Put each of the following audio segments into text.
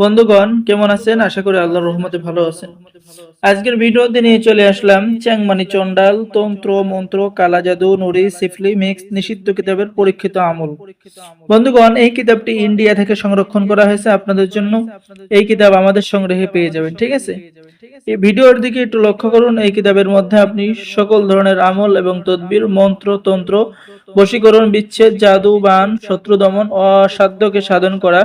বন্ধুগণ, কেমন আছেন? আশা করি আল্লাহর রহমতে ভালো আছেন। আজকের ভিডিওতে নিয়ে চলে আসলাম চ্যাংমানি চন্ডাল তন্ত্র, মন্ত্র, কালা জাদু, নুরি, সিফলি, মিক্স, নিষিদ্ধ কিতাবের পরীক্ষিত আমল। বন্ধুগণ, এই কিতাবটি ইন্ডিয়া থেকে সংরক্ষণ করা হয়েছে আপনাদের জন্য। এই কিতাব আমাদের সংগ্রহে পেয়ে যাবেন, ঠিক আছে? এই ভিডিওর দিকে একটু লক্ষ্য করুন, এই কিতাবের মধ্যে আপনি সকল ধরনের আমল এবং তদবির, মন্ত্র, তন্ত্র, বশীকরণ, বিচ্ছেদ, জাদু, বান, শত্রু দমন, অসাধ্যকে সাধন করা,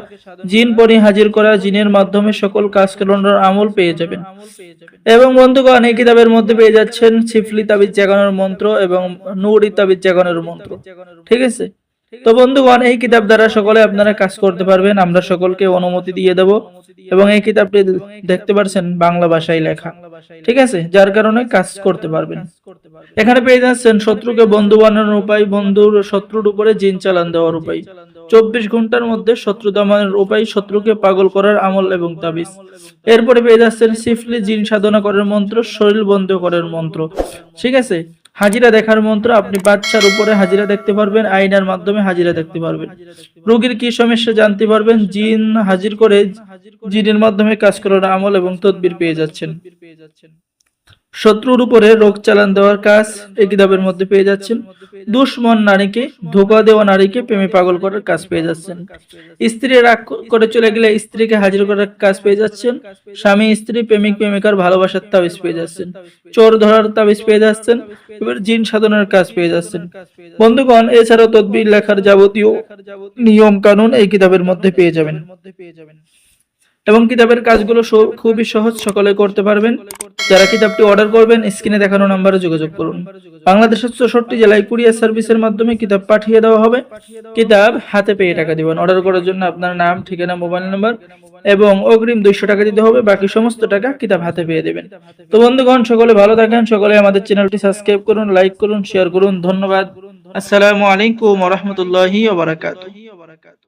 জিন পরি হাজির করা জিনের মাধ্যমে সকল কাজ কারণের আমল পেয়ে যাবেন। এবং বন্ধুগণ, এই কিতাবের মধ্যে পেয়ে যাচ্ছেন ছিফলি তাবিজ জাগানোর মন্ত্র এবং নুরি তাবিজ জাগানোর মন্ত্র। ঠিক আছে? তো বন্ধুগণ, এই কিতাব দ্বারা সকলে আপনারা কাজ করতে পারবেন, আমরা সকলকে অনুমতি দিয়ে দেব এবং এই কিতাবটি দেখতে পারছেন বাংলা ভাষায় লেখা। ঠিক আছে? যার কারণে কাজ করতে পারবেন। এখানে পেয়ে যাচ্ছেন শত্রুকে বন্ধু বানানোর উপায়, বন্ধুর শত্রুর উপরে জিন চালান দেওয়ার উপায়। চব্বিশ ঘণ্টার মধ্যে শত্রু দমনের উপায় শত্রুকে পাগল করার আমল এবং তাবিজ। এরপরে পেয়ে যাচ্ছেন সিফলি জিন সাধনা করার মন্ত্র, শরীর বন্ধ করার মন্ত্র। ঠিক আছে? হাজিরা দেখার মন্ত্র, আপনি বাচ্চার উপরে হাজিরা দেখতে পারবেন আইনার মাধ্যমে হাজিরা দেখতে পারবেন। রোগীর কি সমস্যা জানতে পারবেন, জিন হাজির করে জিনের মাধ্যমে কাজ করার আমল এবং তদবির পেয়ে যাচ্ছেন। শত্রুর উপরে রোগ চালান দেওয়ার কাজ এই কিতাবের মধ্যে পেয়ে যাচ্ছেন। দুশ্মন নারীকে ধোকা দেওয়া নারীকে প্রেমে পাগল করার কাজ পেয়ে যাচ্ছেন। স্ত্রী রাগ করে চলে গেলে স্ত্রীকে হাজির করার কাজ পেয়ে যাচ্ছেন। স্বামী স্ত্রী প্রেমিক প্রেমিকার ভালোবাসার তাবিজ পেয়ে যাচ্ছেন। চোর ধরার তাবিজ পেয়ে যাচ্ছেন। এবার জিন সাধনের কাজ পেয়ে যাচ্ছেন। বন্ধুগণ এছাড়াও তদবির লেখার যাবতীয় নিয়ম কানুন এই কিতাবের মধ্যে পেয়ে যাবেন। এবং কিতাবের কাজগুলো খুবই সহজ সকলে করতে পারবেন। যারা কিতাবটি অর্ডার করবেন স্ক্রিনে দেখানো নম্বরে যোগাযোগ করুন। বাংলাদেশের চৌষট্টি জেলায় কুরিয়ার সার্ভিসের মাধ্যমে কিতাব পাঠিয়ে দেওয়া হবে। কিতাব হাতে পেয়ে টাকা দিবেন। অর্ডার করার জন্য আপনার নাম, ঠিকানা মোবাইল নাম্বার এবং অগ্রিম দুইশো টাকা দিতে হবে। বাকি সমস্ত টাকা কিতাব হাতে পেয়ে দেবেন। তো বন্ধুগণ, সকলে ভালো থাকেন, সকলে আমাদের চ্যানেলটি সাবস্ক্রাইব করুন লাইক করুন শেয়ার করুন। ধন্যবাদ। আসসালামু আলাইকুম রহমতুল্লাহি